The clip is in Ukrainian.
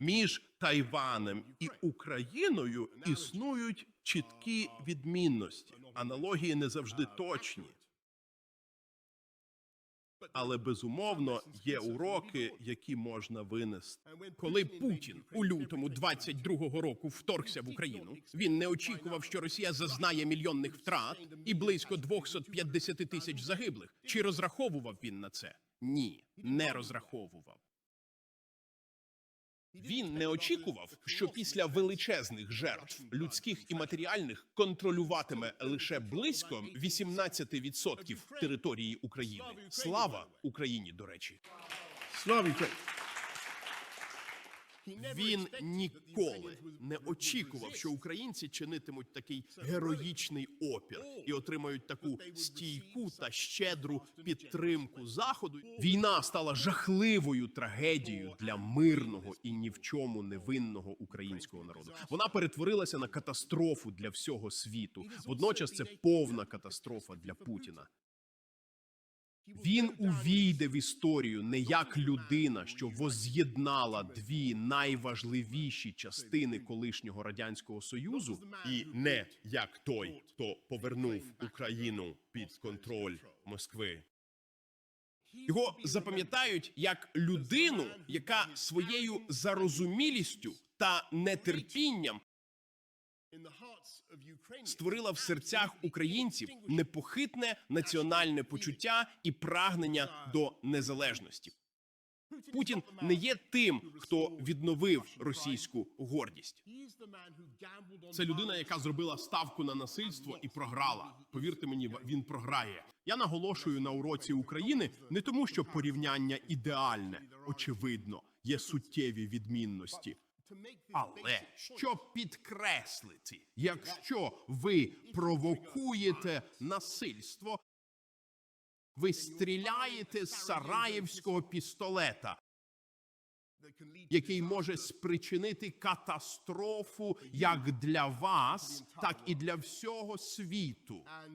Між Тайванем і Україною існують чіткі відмінності. Аналогії не завжди точні. Але безумовно є уроки, які можна винести. Коли Путін у лютому 22-го року вторгся в Україну, він не очікував, що Росія зазнає мільйонних втрат і близько 250 тисяч загиблих. Чи розраховував він на це? Ні, не розраховував. Він не очікував, що після величезних жертв людських і матеріальних контролюватиме лише близько 18% території України. Слава Україні, до речі. Слава Україні! Він ніколи не очікував, що українці чинитимуть такий героїчний опір і отримають таку стійку та щедру підтримку заходу. Війна стала жахливою трагедією для мирного і ні в чому невинного українського народу. Вона перетворилася на катастрофу для всього світу. Водночас це повна катастрофа для Путіна. Він увійде в історію не як людина, що воз'єднала дві найважливіші частини колишнього радянського союзу, І не як той, хто повернув Україну під контроль Москви. його запам'ятають як людину, яка своєю зарозумілістю та нетерпінням створила в серцях українців непохитне національне почуття і прагнення до незалежності. Путін не є тим, хто відновив російську гордість. Це людина, яка зробила ставку на насильство і програла. Повірте мені, він програє. Я наголошую на уроці України не тому, що порівняння ідеальне, очевидно, є суттєві відмінності. Але щоб підкреслити, якщо ви провокуєте насильство, ви стріляєте з сараєвського пістолета, який може спричинити катастрофу як для вас, так і для всього світу.